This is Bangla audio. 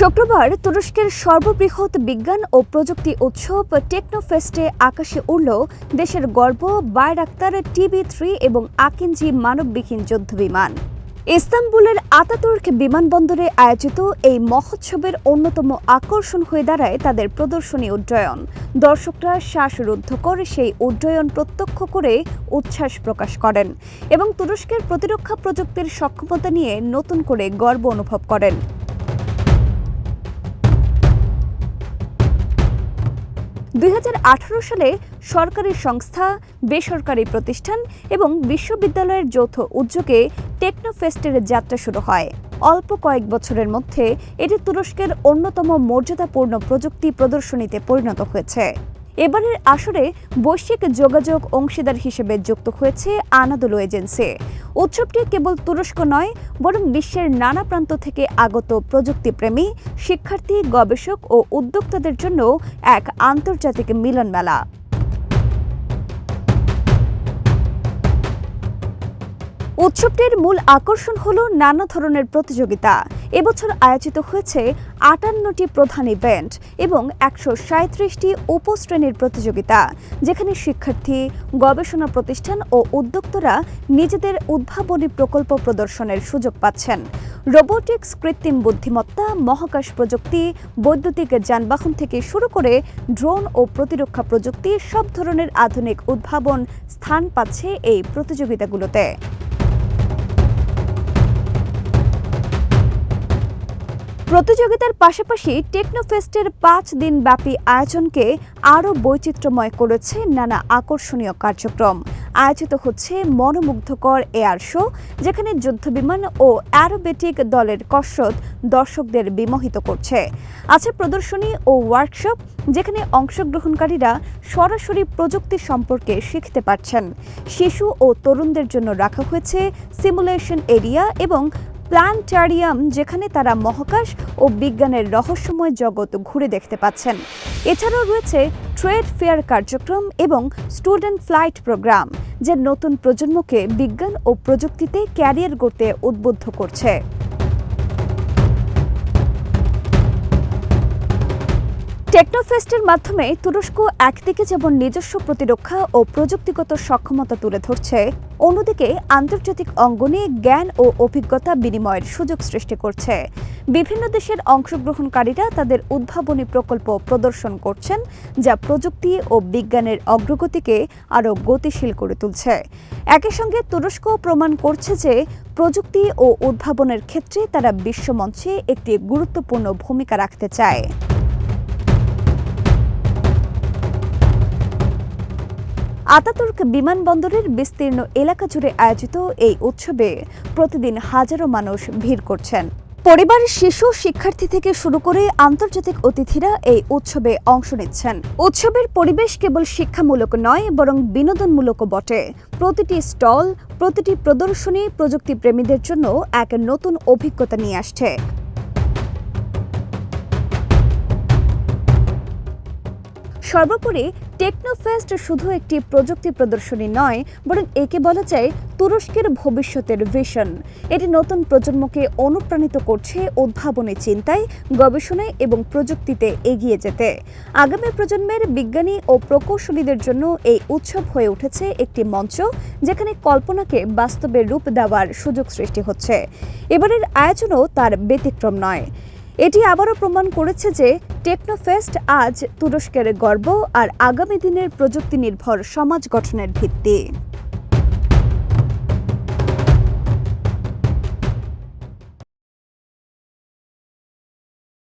শুক্রবার তুরস্কের সর্ববৃহৎ বিজ্ঞান ও প্রযুক্তি উৎসব টেকনোফেস্টে আকাশে উড়ল দেশের গর্ব বায়রাক্তার টিবি থ্রি এবং আকিনজি মানববিহীন যুদ্ধবিমান। ইস্তাম্বুলের আতাতুর্ক বিমানবন্দরে আয়োজিত এই মহোৎসবের অন্যতম আকর্ষণ হয়ে দাঁড়ায় তাদের প্রদর্শনী উড্ডয়ন। দর্শকরা শ্বাসরুদ্ধ করে সেই উড্ডয়ন প্রত্যক্ষ করে উচ্ছ্বাস প্রকাশ করেন এবং তুরস্কের প্রতিরক্ষা প্রযুক্তির সক্ষমতা নিয়ে নতুন করে গর্ব অনুভব করেন। দুই হাজার আঠারো সালে সরকারি সংস্থা, বেসরকারি প্রতিষ্ঠান এবং বিশ্ববিদ্যালয়ের যৌথ উদ্যোগে টেকনোফেস্টের যাত্রা শুরু হয়। অল্প কয়েক বছরের মধ্যে এটি তুরস্কের অন্যতম মর্যাদাপূর্ণ প্রযুক্তি প্রদর্শনীতে পরিণত হয়েছে। এবারের আসরে বৈশ্বিক যোগাযোগ অংশীদার হিসেবে যুক্ত হয়েছে আনাদোলো এজেন্সি। উৎসবটি কেবল তুরস্ক নয়, বরং বিশ্বের নানা প্রান্ত থেকে আগত প্রযুক্তিপ্রেমী, শিক্ষার্থী, গবেষক ও উদ্যোক্তাদের জন্য এক আন্তর্জাতিক মিলন মেলা উৎসবটির মূল আকর্ষণ হল নানা ধরনের প্রতিযোগিতা। এবছর আয়োজিত হয়েছে আটান্নটি প্রধান ইভেন্ট এবং একশো সাঁত্রিশটি উপশ্রেণীর প্রতিযোগিতা, যেখানে শিক্ষার্থী, গবেষণা প্রতিষ্ঠান ও উদ্যোক্তরা নিজেদের উদ্ভাবনী প্রকল্প প্রদর্শনের সুযোগ পাচ্ছেন। রোবোটিক্স, কৃত্রিম বুদ্ধিমত্তা, মহাকাশ প্রযুক্তি, বৈদ্যুতিক যানবাহন থেকে শুরু করে ড্রোন ও প্রতিরক্ষা প্রযুক্তি সব ধরনের আধুনিক উদ্ভাবন স্থান পাচ্ছে এই প্রতিযোগিতাগুলোতে। প্রতিযোগিতার পাশাপাশি টেকনোফেস্টের পাঁচ দিন ব্যাপী আয়োজনকে আরও বৈচিত্র্যময় করেছে নানা আকর্ষণীয় কার্যক্রম। আয়োজিত হচ্ছে মনোমুগ্ধকর এয়ার শো, যেখানে যুদ্ধবিমান ও অ্যারোবেটিক দলের কসরত দর্শকদের বিমোহিত করছে। আছে প্রদর্শনী ও ওয়ার্কশপ, যেখানে অংশগ্রহণকারীরা সরাসরি প্রযুক্তি সম্পর্কে শিখতে পারছেন। শিশু ও তরুণদের জন্য রাখা হয়েছে সিমুলেশন এরিয়া এবং প্ল্যান্টারিয়াম, যেখানে তারা মহাকাশ ও বিজ্ঞানের রহস্যময় জগৎ ঘুরে দেখতে পাচ্ছেন। এছাড়াও রয়েছে ট্রেড ফেয়ার কার্যক্রম এবং স্টুডেন্ট ফ্লাইট প্রোগ্রাম, যে নতুন প্রজন্মকে বিজ্ঞান ও প্রযুক্তিতে ক্যারিয়ার গড়তে উদ্বুদ্ধ করছে। টেকনোফেস্টের মাধ্যমে তুরস্ক একদিকে যেমন নিজস্ব প্রতিরক্ষা ও প্রযুক্তিগত সক্ষমতা তুলে ধরছে, অন্যদিকে আন্তর্জাতিক অঙ্গনে জ্ঞান ও অভিজ্ঞতা বিনিময়ের সুযোগ সৃষ্টি করছে। বিভিন্ন দেশের অংশগ্রহণকারীরা তাদের উদ্ভাবনী প্রকল্প প্রদর্শন করছেন, যা প্রযুক্তি ও বিজ্ঞানের অগ্রগতিকে আরও গতিশীল করে তুলছে। একই সঙ্গে তুরস্ক প্রমাণ করছে যে প্রযুক্তি ও উদ্ভাবনের ক্ষেত্রে তারা বিশ্বমঞ্চে একটি গুরুত্বপূর্ণ ভূমিকা রাখতে চায়। আতাতুর্ক বিমানবন্দরের বিস্তীর্ণ এলাকা জুড়ে আয়োজিত এই উৎসবে প্রতিদিন হাজারো মানুষ ভিড় করছেন। পরিবারের শিশু, শিক্ষার্থী থেকে শুরু করে আন্তর্জাতিক অতিথিরা এই উৎসবে অংশ নিচ্ছেন। উৎসবের পরিবেশ কেবল শিক্ষামূলক নয়, বরং বিনোদনমূলকও বটে। প্রতিটি স্টল, প্রতিটি প্রদর্শনী প্রযুক্তি প্রেমীদের জন্য এক নতুন অভিজ্ঞতা নিয়ে আসছে। সর্বোপরি টেকনোফেস্ট শুধু একটি প্রযুক্তি প্রদর্শনী নয়, বরং একে বলা যায় তুরস্কের ভবিষ্যতের ভিশন এটি নতুন প্রজন্মকে অনুপ্রাণিত করছে উদ্ভাবনী চিন্তায়, গবেষণায় এবং প্রযুক্তিতে এগিয়ে যেতে। আগামী প্রজন্মের বিজ্ঞানী ও প্রকৌশলীদের জন্য এই উৎসব হয়ে উঠেছে একটি মঞ্চ, যেখানে কল্পনাকে বাস্তবে রূপ দেওয়ার সুযোগ সৃষ্টি হচ্ছে। এবারের আয়োজনও তার ব্যতিক্রম নয়। এটি আবারও প্রমাণ করেছে যে টেকনোফেস্ট আজ তুরস্কের গর্ব আর আগামী দিনের প্রযুক্তি নির্ভর সমাজ গঠনের ভিত্তি।